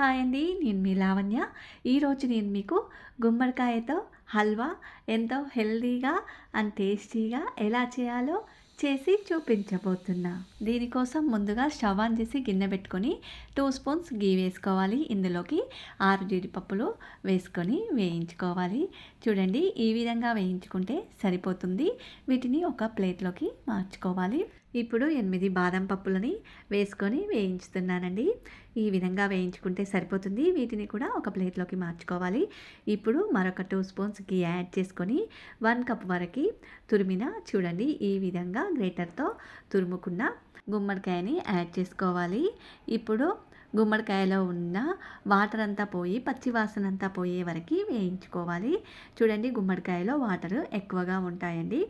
Hi అండి నేను మీ లావణ్య. ఈరోజు నేను మీకు గుమ్మడికాయతో హల్వా ఎంతో హెల్దీగా అండ్ టేస్టీగా ఎలా చేయాలో చేసి చూపించబోతున్నా. దీనికోసం ముందుగా స్టవ్ ఆన్ చేసి గిన్నె పెట్టుకొని టూ స్పూన్స్ గీ వేసుకోవాలి. ఇందులోకి ఆరు జీడిపప్పులు వేసుకొని వేయించుకోవాలి. చూడండి ఈ విధంగా వేయించుకుంటే సరిపోతుంది. వీటిని ఒక ప్లేట్లోకి మార్చుకోవాలి. ఇప్పుడు ఎనిమిది బాదం పప్పులని వేసుకొని వేయించుతున్నానండి. ఈ విధంగా వేయించుకుంటే సరిపోతుంది. వీటిని కూడా ఒక ప్లేట్లోకి మార్చుకోవాలి. ఇప్పుడు మరొక టూ స్పూన్స్ గీ యాడ్ చేసుకొని వన్ కప్ వరకు తురిమిన చూడండి ఈ విధంగా గ్రేటర్తో తురుముకున్న గుమ్మడికాయని యాడ్ చేసుకోవాలి. ఇప్పుడు గుమ్మడికాయలో ఉన్న వాటర్ అంతా పోయి పచ్చి వాసన అంతా పోయే వరకు వేయించుకోవాలి. చూడండి గుమ్మడికాయలో వాటర్ ఎక్కువగా ఉంటాయండి.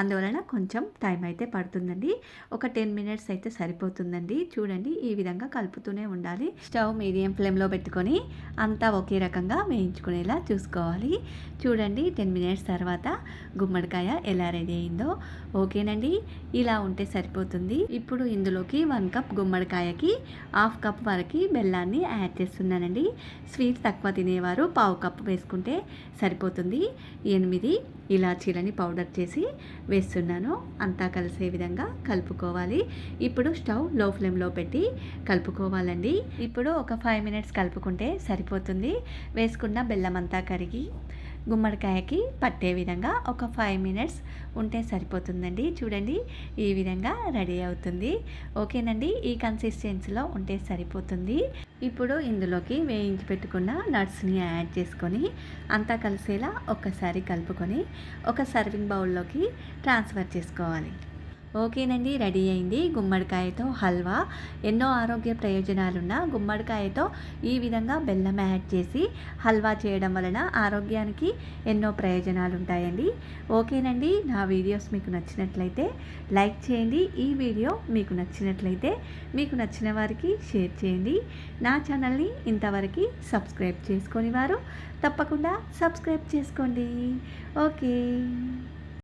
అందువలన కొంచెం టైం అయితే పడుతుందండి. ఒక టెన్ మినిట్స్ అయితే సరిపోతుందండి. చూడండి ఈ విధంగా కలుపుతూనే ఉండాలి. స్టవ్ మీడియం ఫ్లేమ్లో పెట్టుకొని అంతా ఒకే రకంగా వేయించుకునేలా చూసుకోవాలి. చూడండి టెన్ మినిట్స్ తర్వాత గుమ్మడికాయ ఎలా రెడీ అయిందో. ఓకేనండి? ఇలా ఉంటే సరిపోతుంది. ఇప్పుడు ఇందులోకి వన్ కప్ గుమ్మడికాయకి హాఫ్ కప్ వరకు బెల్లాన్ని యాడ్ చేస్తున్నానండి. స్వీట్ తక్కువ తినేవారు పావు కప్పు వేసుకుంటే సరిపోతుంది. ఎనిమిది ఇలాచీలని పౌడర్ చేసి వేస్తున్నాను. అంతా కలిసే విధంగా కలుపుకోవాలి. ఇప్పుడు స్టవ్లో ఫ్లేమ్లో పెట్టి కలుపుకోవాలండి. ఇప్పుడు ఒక ఫైవ్ మినిట్స్ కలుపుకుంటే సరిపోతుంది. వేసుకున్న బెల్లం అంతా కరిగి గుమ్మడికాయకి పట్టే విధంగా ఒక ఫైవ్ మినిట్స్ ఉంటే సరిపోతుందండి. చూడండి ఈ విధంగా రెడీ అవుతుంది. ఓకేనండి ఈ కన్సిస్టెన్సీలో ఉంటే సరిపోతుంది. ఇప్పుడు ఇందులోకి వేయించి పెట్టుకున్న నట్స్ని యాడ్ చేసుకొని అంతా కలిసేలా ఒక్కసారి కలుపుకొని ఒక సర్వింగ్ బౌల్లోకి ట్రాన్స్ఫర్ చేసుకోవాలి. ఓకేనండి రెడీ అయింది. గుమ్మడికాయతో హల్వా. ఎన్నో ఆరోగ్య ప్రయోజనాలున్న గుమ్మడికాయతో ఈ విధంగా బెల్లం యాడ్ చేసి హల్వా చేయడం వలన ఆరోగ్యానికి ఎన్నో ప్రయోజనాలు ఉంటాయండి ఓకేనండి నా వీడియోస్ మీకు నచ్చినట్లయితే లైక్ చేయండి. ఈ వీడియో మీకు నచ్చినట్లయితే మీకు నచ్చిన వారికి షేర్ చేయండి. నా ఛానల్ని ఇంతవరకు సబ్స్క్రైబ్ చేసుకొని వారు తప్పకుండా సబ్స్క్రైబ్ చేసుకోండి. ఓకే.